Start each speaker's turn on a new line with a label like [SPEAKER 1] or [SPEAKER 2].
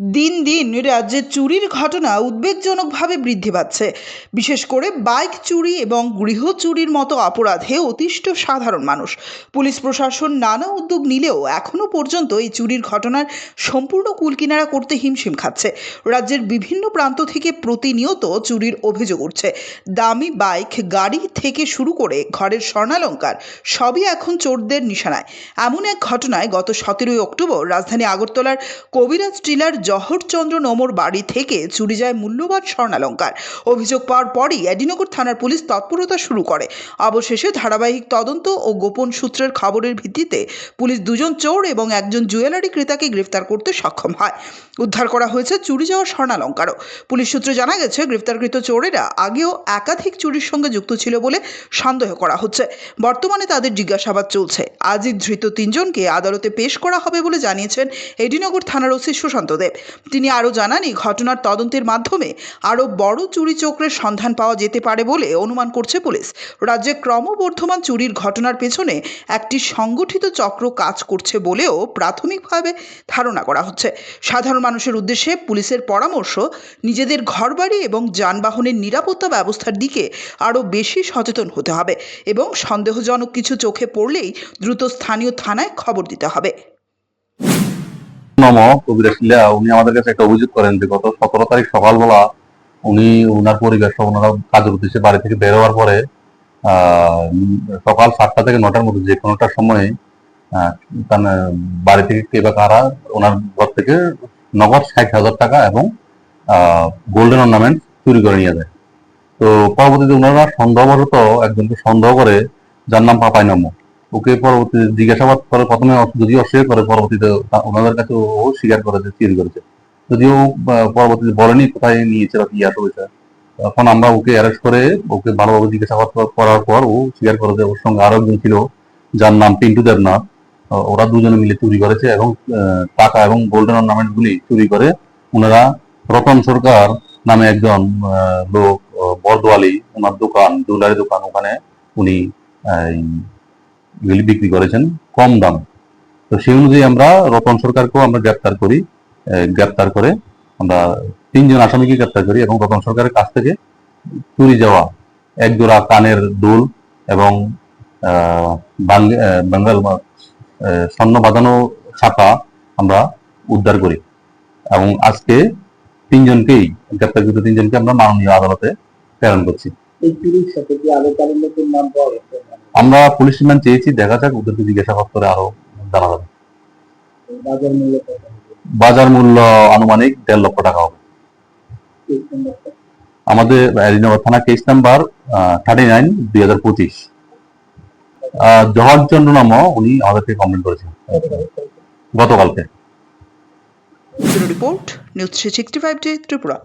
[SPEAKER 1] দিন দিন রাজ্যে চুরির ঘটনা উদ্বেগজনকভাবে বৃদ্ধি পাচ্ছে। বিশেষ করে বাইক চুরি এবং গৃহ চুরির মতো অপরাধে অতিষ্ঠ সাধারণ মানুষ। পুলিশ প্রশাসন নানা উদ্যোগ নিলেও এখনও পর্যন্ত এই চুরির ঘটনার সম্পূর্ণ কুলকিনারা করতে হিমশিম খাচ্ছে। রাজ্যের বিভিন্ন প্রান্ত থেকে প্রতিনিয়ত চুরির অভিযোগ উঠছে। দামি বাইক, গাড়ি থেকে শুরু করে ঘরের স্বর্ণালঙ্কার সবই এখন চোরদের নিশানায়। এমন এক ঘটনায় গত সতেরোই অক্টোবর রাজধানী আগরতলার কবিরাজ টিলার জহরচন্দ্র নমর বাড়ি থেকে চুরি যায় মূল্যবান স্বর্ণালঙ্কার। অভিযোগ পাওয়ার পরই এডিনগর থানার পুলিশ তৎপরতা শুরু করে। অবশেষে ধারাবাহিক তদন্ত ও গোপন সূত্রের খবরের ভিত্তিতে পুলিশ দুজন চোর এবং একজন জুয়েলারি ক্রেতাকে গ্রেফতার করতে সক্ষম হয়। উদ্ধার করা হয়েছে চুরি যাওয়া স্বর্ণালঙ্কারও। পুলিশ সূত্রে জানা গেছে, গ্রেফতারকৃত চোরেরা আগেও একাধিক চুরির সঙ্গে যুক্ত ছিল বলে সন্দেহ করা হচ্ছে। বর্তমানে তাদের জিজ্ঞাসাবাদ চলছে। আজই ধৃত তিনজনকে আদালতে পেশ করা হবে বলে জানিয়েছেন এডিনগর থানার ওসি সুশান্ত দেব তিনি আরও জানান, এই ঘটনার তদন্তের মাধ্যমে আরও বড় চুরি চক্রের সন্ধান পাওয়া যেতে পারে বলে অনুমান করছে পুলিশ। রাজ্যে ক্রমবর্ধমান চুরির ঘটনার পেছনে একটি সংগঠিত চক্র কাজ করছে বলেও প্রাথমিকভাবে ধারণা করা হচ্ছে। সাধারণ মানুষের উদ্দেশ্যে পুলিশের পরামর্শ, নিজেদের ঘরবাড়ি এবং যানবাহনের নিরাপত্তা ব্যবস্থার দিকে আরও বেশি সচেতন হতে হবে এবং সন্দেহজনক কিছু চোখে পড়লেই দ্রুত স্থানীয় থানায় খবর দিতে হবে।
[SPEAKER 2] নম কবিরাশিল্লা উনি আমাদের কাছে একটা অভিযোগ করেন যে গত সতেরো তারিখ সকালবেলা উনি ওনার পরিবার সহ ওনারা কাজের উদ্দেশ্যে বাড়ি থেকে বের হওয়ার পরে সকাল সাতটা থেকে নটার মধ্যে যে কোনোটার সময় বাড়ি থেকে কে বা কারা ওনার ঘর থেকে নগদ ষাট হাজার টাকা এবং গোল্ডেন অর্নামেন্ট চুরি করে নিয়ে যায়। তো পরবর্তীতে ওনারা সন্দেহবশত একজনকে সন্দেহ করে যার নাম পাপাই নাম ওকে পরবর্তীতে জিজ্ঞাসাবাদ করে প্রথমে যদিও অস্বীকার করে পরবর্তীতে ওনাদের কাছে ও স্বীকার করে যে চুরি করেছে। যদিও পরবর্তীতে বলেনি কোথায় নিয়েছে বা কি হয়েছে তখন আমরা ওকে অ্যারেস্ট করে ওকে ভালোভাবে জিজ্ঞাসাবাদ করার পর ও স্বীকার করে যে ওর সঙ্গে আরও একজন ছিল, যার নাম পিন্টু দেবনাথ। ওরা দুজনে মিলে চুরি করেছে এবং টাকা এবং গোল্ডেন অর্নামেন্ট গুলি চুরি করে ওনারা রতন সরকার নামে একজন লোক বরদোয়ালি, ওনার দোকান, জুয়েলারি দোকান ওখানে উনি এগুলি বিক্রি করেছেন, কম দাম। তো সেই অনুযায়ী আমরা রতন সরকারকেও আমরা গ্রেপ্তার করি গ্রেপ্তার করে আমরা তিনজন আসামিকে গ্রেপ্তার করি এবং রতন সরকারের কাছ থেকে চুরি যাওয়া এক জোড়া কানের দুল এবং বেঙ্গল স্বর্ণ বাঁধানো ছাপা আমরা উদ্ধার করি এবং আজকে তিনজনকেই, গ্রেপ্তারকৃত তিনজনকে আমরা মাননীয় আদালতে প্রেরণ করছি।
[SPEAKER 3] এই চুরির সাথে কি নতুন নাম পাওয়া
[SPEAKER 2] আমরা পুলিশ রিমান্ড চেয়েছি, দেখা যাক, ওদেরকে জিজ্ঞাসাবাদ করে আরও জানা যাবে
[SPEAKER 3] বাজার মূল্য
[SPEAKER 2] আনুমানিক দেড় লক্ষ টাকা হবে। আমাদের এলিনগর থানা কেস নাম্বার থার্টি নাইন দুই হাজার পঁচিশ। জওয়াহরচন্দ্র নাম উনি আমাদেরকে কমপ্লেন করেছেন। গতকালকে।
[SPEAKER 1] Report, news three sixty five day Tripura.